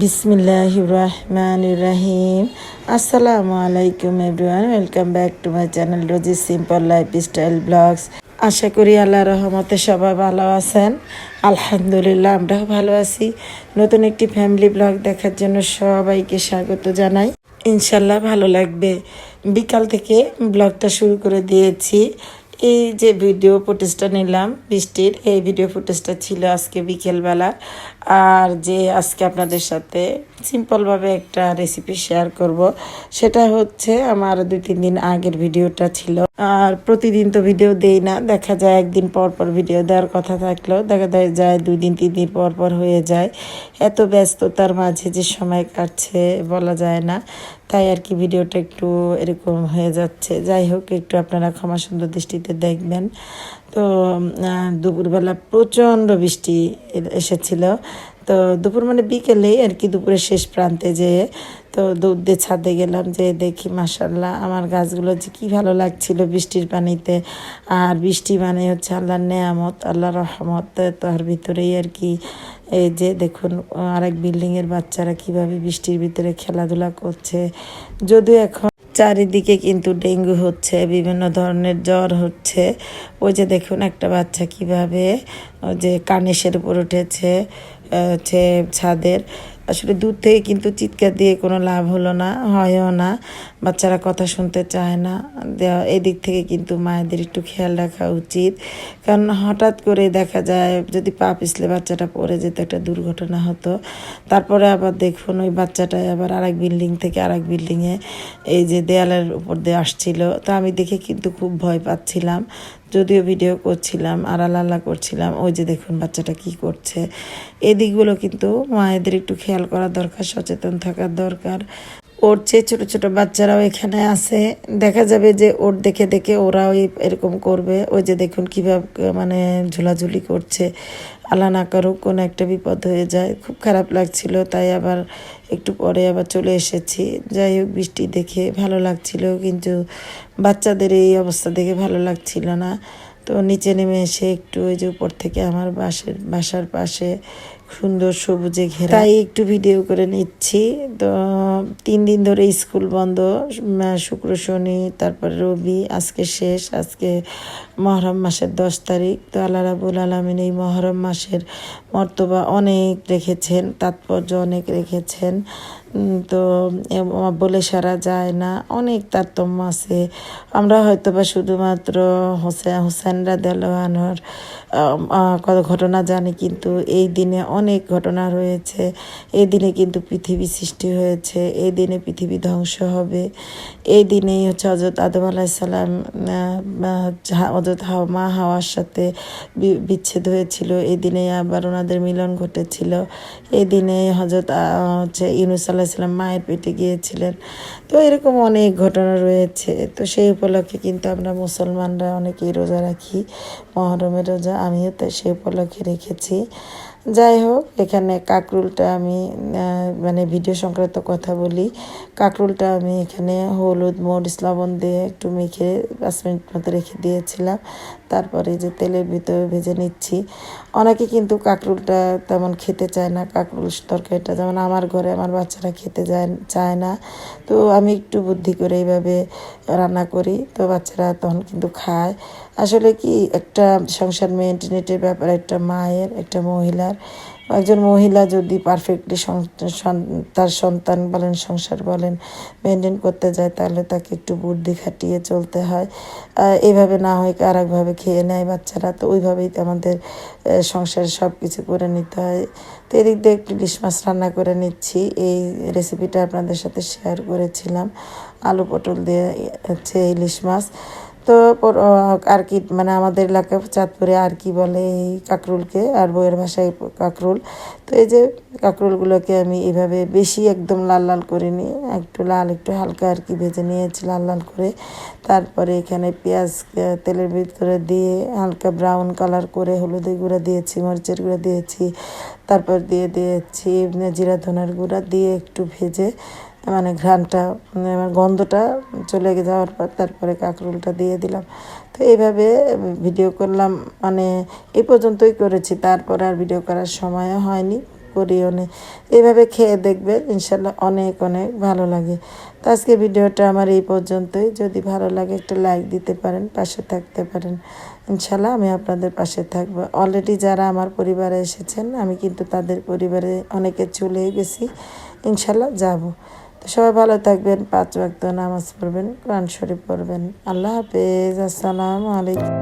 বিসমিল্লাহ রহমান রাহিম আসসালামু আলাইকুম everyone, welcome back to my channel Rosy simple life style vlogs. আশা করি আল্লাহ রহমতে সবাই ভালো আছেন। আলহামদুলিল্লাহ, আমরাও ভালো আছি। নতুন একটি ফ্যামিলি ব্লগ দেখার জন্য সবাইকে স্বাগত জানাই। ইনশাল্লাহ ভালো লাগবে। বিকাল থেকে ব্লগটা শুরু করে দিয়েছি। এই যে ভিডিও ফুটেজটা নিলাম, বৃষ্টির, এই ভিডিও ফুটেজটা ছিল আজকে বিকেলবেলা। আর যে আজকে আপনাদের সাথে সিম্পলভাবে একটা রেসিপি শেয়ার করব। সেটা হচ্ছে আমার দুই, তিন দিন আগের ভিডিওটা ছিল। আর প্রতিদিন তো ভিডিও দেই না, দেখা যায় একদিন পর পর ভিডিও দেওয়ার কথা থাকলেও দেখা যায় দুই দিন, তিন দিন পর পর হয়ে যায়। এত ব্যস্ততার মাঝে যে সময় কাটছে বলা যায় না। তাই আর কি ভিডিওটা একটু এরকম হয়ে যাচ্ছে। যাই হোক, একটু আপনারা ক্ষমা সুন্দর দৃষ্টিতে দেখবেন। তো দুপুরবেলা প্রচণ্ড বৃষ্টি এসেছিল। তো দুপুর মানে বিকেলেই আর কি দুপুরের শেষ প্রান্তে যেয়ে তো দুধ দিয়ে ছাদে গেলাম যে দেখি মাসাল্লাহ আমার গাছগুলো যে কী ভালো লাগছিল বৃষ্টির পানিতে। আর বৃষ্টি মানে হচ্ছে আল্লাহর নেয়ামত, আল্লাহর রহমত। তার ভিতরেই আর কি এই যে দেখুন, আরেক বিল্ডিংয়ের বাচ্চারা কীভাবে বৃষ্টির ভিতরে খেলাধুলা করছে। যদিও এখন চারিদিকে কিন্তু ডেঙ্গু হচ্ছে, বিভিন্ন ধরনের জ্বর হচ্ছে। ওই যে দেখুন একটা বাচ্চা কীভাবে, ওই যে কানেশের উপর উঠেছে হচ্ছে ছাদের। আসলে দূর থেকে কিন্তু চিৎকার দিয়ে কোনো লাভ হলো না, হয়ও না, বাচ্চারা কথা শুনতে চায় না। এদিক থেকে কিন্তু মায়েদের একটু খেয়াল রাখা উচিত। কারণ হঠাৎ করে দেখা যায়, যদি পা পিছলে বাচ্চাটা পড়ে যেত, একটা দুর্ঘটনা হতো। তারপরে আবার দেখুন, ওই বাচ্চাটা আবার আরেক বিল্ডিং থেকে আরেক বিল্ডিংয়ে এই যে দেয়ালের উপর দিয়ে আসছিল। তো আমি দেখে কিন্তু খুব ভয় পাচ্ছিলাম। যদিও ভিডিও করছিলাম আর আল্লাহ করছিলাম, ওই যে দেখুন বাচ্চাটা কি করছে। এদিকগুলো দিকগুলো কিন্তু মায়েদের একটু খেয়াল করা দরকার, সচেতন থাকার দরকার। ওর চেয়ে ছোট ছোট বাচ্চারাও এখানে আছে। দেখা যাবে যে ওর দেখে দেখে ওরাও এরকম করবে। ওই যে দেখুন কীভাবে মানে ঝুলাঝুলি করছে। আল্লাহ না করুক কোনো একটা বিপদ হয়ে যায়। খুব খারাপ লাগছিল, তাই আবার একটু পরে আবার চলে এসেছি। যাই হোক, বৃষ্টি দেখে ভালো লাগছিল, কিন্তু বাচ্চাদের এই অবস্থা দেখে ভালো লাগছিল না। তো নিচে নেমে এসে একটু ওই যে উপর থেকে আমার বাসের বাসার পাশে সুন্দর সবুজে ঘেরা। তাই একটু ভিডিও করে নিচ্ছি। তো, তিন দিন ধরে স্কুল বন্ধ শুক্র, শনি, তারপর রবি, আজকে শেষ, আজকে মহরম মাসের দশ তারিখ। তো আল্লাহ রাবুল আলমিন এই মহরম মাসের মর্তবা অনেক রেখেছেন, তাৎপর্য অনেক রেখেছেন। তো বলে সারা যায় না, অনেক তারতম্য আছে। আমরা হয়তো বা শুধুমাত্র হোসেন হোসেন কত ঘটনা জানি, কিন্তু এই দিনে অনেক ঘটনা রয়েছে। এই দিনে কিন্তু পৃথিবী সৃষ্টি হয়েছে। এই দিনে পৃথিবী ধ্বংস হবে। এই দিনেই হচ্ছে হজরত আদম আলাহিসাল্লাম হজরত হাওয়া, মা হাওয়ার সাথে বিচ্ছেদ হয়েছিল। এই দিনে আবার ওনাদের মিলন ঘটেছিল। এই দিনে হজরত হচ্ছে ইউনুস আলাহিসাল্লাম মায়ের পেটে গিয়েছিলেন। তো এরকম অনেক ঘটনা রয়েছে। তো সেই উপলক্ষে কিন্তু আমরা মুসলমানরা অনেকেই রোজা রাখি, মহরমের রোজা। আমিও তাই সেই উপলক্ষে রেখেছি। যাই হোক, এখানে কাকরুলটা আমি মানে ভিডিও সংক্রান্ত কথা বলি। কাকরুলটা আমি এখানে হলুদ, মরিচ, লবণ দিয়ে একটু মেখে পাঁচ মিনিট মতো রেখে দিয়েছিলাম। তারপরে যে তেলের ভিতরে ভেজে নিচ্ছি। অনেকে কিন্তু কাকরুলটা তেমন খেতে চায় না, কাকরুল তরকারিটা। যেমন আমার ঘরে আমার বাচ্চারা খেতে যায়, চায় না। তো আমি একটু বুদ্ধি করে এইভাবে রান্না করি। তো বাচ্চারা তখন কিন্তু খায়। আসলে কি একটা সংসার মেনটেনেটের ব্যাপার, একটা মায়ের, একটা মহিলার। একজন মহিলা যদি পারফেক্টলি তার সন্তান বলেন, সংসার বলেন মেনটেন করতে যায়, তাহলে তাকে একটু বুদ্ধি খাটিয়ে চলতে হয়। এইভাবে না হয় আর একভাবে খেয়ে নেয় বাচ্চারা, তো ওইভাবেই তো আমাদের সংসারে সব কিছু করে নিতে হয়। তো এদিক দিয়ে একটু ইলিশ মাছ রান্না করে নিচ্ছি। এই রেসিপিটা আপনাদের সাথে শেয়ার করেছিলাম। আলু পটল দিয়ে হচ্ছে ইলিশ মাছ। তো আর কি মানে আমাদের এলাকা চাঁদপুরে আর কি বলে এই কাকরুলকে আর বইয়ের ভাষায় কাকরুল। তো এই যে কাকরুলগুলোকে আমি এইভাবে বেশি একদম লাল লাল করে নিয়ে একটু লাল, একটু হালকা আর কি ভেজে নিয়েছি, লাল লাল করে। তারপরে এখানে পেঁয়াজ তেলের ভিতরে দিয়ে হালকা ব্রাউন কালার করে হলুদের গুঁড়া দিয়েছি, মরিচের গুঁড়া দিয়েছি। তারপর দিয়ে দিয়েছি জিরা ধনার গুঁড়া দিয়ে একটু ভেজে মানে ঘ্রাণটা মানে গন্ধটা চলে যাওয়ার পর তারপরে কাঁকরোলটা দিয়ে দিলাম। তো এইভাবে ভিডিও করলাম মানে এই পর্যন্তই করেছি। তারপরে আর ভিডিও করার সময়ও হয়নি, করিও নে। এভাবে খেয়ে দেখবে, ইনশাল্লাহ অনেক অনেক ভালো লাগে। তো আজকে ভিডিওটা আমার এই পর্যন্তই। যদি ভালো লাগে একটা লাইক দিতে পারেন, পাশে থাকতে পারেন। ইনশাল্লাহ আমি আপনাদের পাশে থাকব। অলরেডি যারা আমার পরিবারে এসেছেন, আমি কিন্তু তাদের পরিবারে অনেকে চলে গেছি। ইনশাল্লাহ যাব। তো সবাই ভালো থাকবেন, পাঁচ ওয়াক্ত নামাজ পড়বেন, কোরআন শরীফ পড়বেন। আল্লাহ হাফেজ, আসসালামু আলাইকুম।